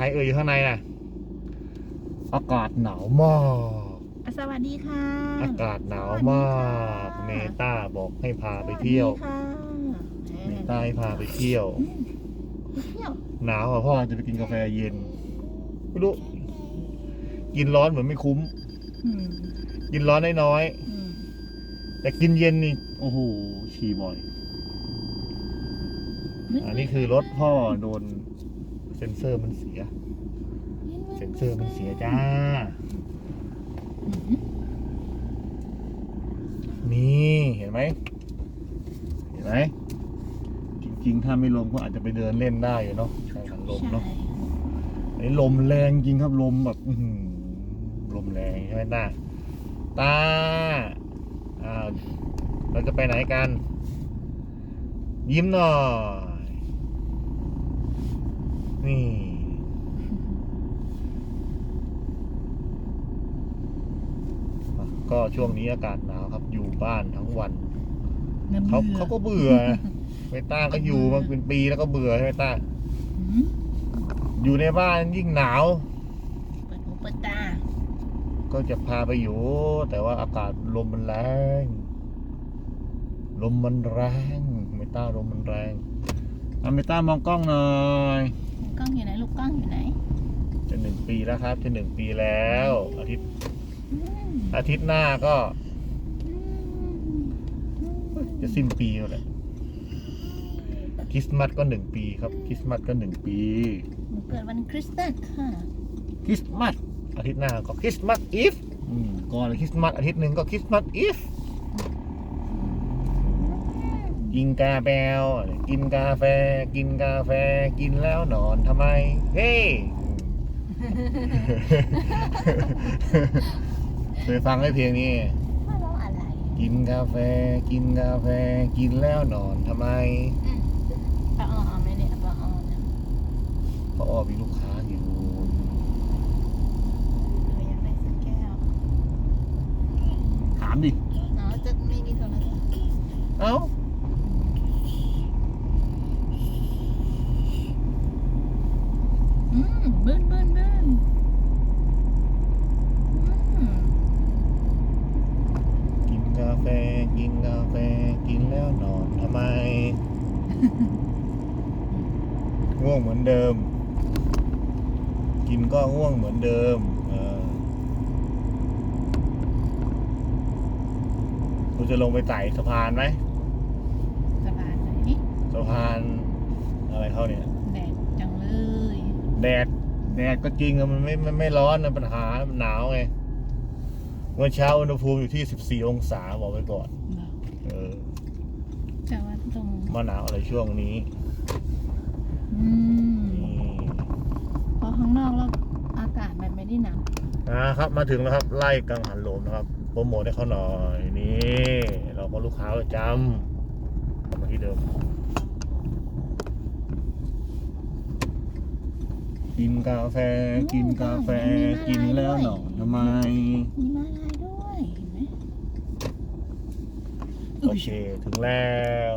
รเอ่ยอยู่ข้างในน่ะ อากาศหนาวมากอะสวัสดีค่ะ อากาศหนาวมากสวัสเมดีค่ะตาบอกให้พาไปเที่ยวสสดีค่ะเมตาให้พาไปเที่ยวอืมไปเที่ยว หนาวอะพ่อจะไปกินกาแฟเย็นไม่รู้กินร้อนเหมือนไม่คุ้มอืมกินร้อนน้อยอืมๆแต่กินเย็นนี่โอ้โหฉี่บ่อย อันนี้คือรถพ่อโดน เซนเซอร์มันเสีย เซนเซอร์มันเสียจ้า นี่เห็นไหม เห็นไหม จริงๆ ถ้าไม่ลมก็อาจจะไปเดินเล่นได้อยู่เนาะใช่ครับลมเนาะอันนี้ลมแรงจริงครับลมแบบลมแรงใช่ไหมตาตาเราจะไปไหนกัน ยิ้มหน่อย นี่ ก็ช่วงนี้อากาศหนาวครับ อยู่บ้านทั้งวันน้ำเขาบื่อเขาก็เบื่อเมต้าก็อยู่มาเป็นปีแล้วก็เบื่อใช่ไหมต้าอืมอยู่ในบ้านยิ่งหนาวเปิดหูเปิดตา ก็จะพาไปอยู่ แต่ว่าอากาศลมมันแรง ลมมันแรง เมต้าลมมันแรงเอาเมต้ามองกล้องหน่อย กล้องอยู่ไหนลูกกล้องอยู่ไหน จะหนึ่งปีแล้วครับจะหนึ่งปีแล้ว อาทิตย์อืมอาทิตย์หน้าก็อืมจะสิ้นปีแล้วแหละคริสต์มาสก็หนึ่งปีครับคริสต์มาสก็หนึ่งปีหนูเกิดวันคริสต์มาสค่ะคริสต์มาสอาทิตย์หน้าก็คริสต์มาสอีฟก่อนคริสต์มาสอาทิตย์หนึ่งก็คริสต์มาสอีฟ กินกาแฟกินกาแฟ กินกาแฟ กินแล้วนอนทำไม เฮ้เคยฟังไหมเพลงนี้ว่าร้องอะไรกินกาแฟ กินกาแฟ กินแล้วนอนทำไมอืมปลาออเอาไหมเนี่ยปลาออเนี่ยเพราะอ้อมีลูกค้าอยู่หนูอยากได้สักแก้วถามดิอ๋อจะไม่มีโทรศัพท์เอ้า อืมบึ้นบึ้นบึ้นอืม กินกาแฟ กินกาแฟ กินแล้วนอนทำไม ง่วงเหมือนเดิม กินก็ง่วงเหมือนเดิมเออคุณจะลงไปไต่สะพานไหมสบายไหนนี่สะพานอะไรเขาเนี่ย แดดจังเลย แดด แดดก็จริงอะมันไม่มันไม่ร้อนนะปัญหามันหนาวไง เมื่อเช้าอุณหภูมิอยู่ที่14องศาบอกไปก่อนเหรอเออแต่ว่าตรงมาหนาวอะไรช่วงนี้ อืม นี่ เพราะข้างนอกแล้วอากาศมันไม่ได้ห นาวนะครับมาถึงแล้วครับไล่กังหันลมนะครับโปรโมทให้เขาหน่อยนี่เราก็ลูกค้าประจำกลับมาที่เดิมกินกาแฟกินกาแฟกินแล้วหนอนทำไมมีม้าลายด้วยเห็นไหมโอเคถึงแล้ว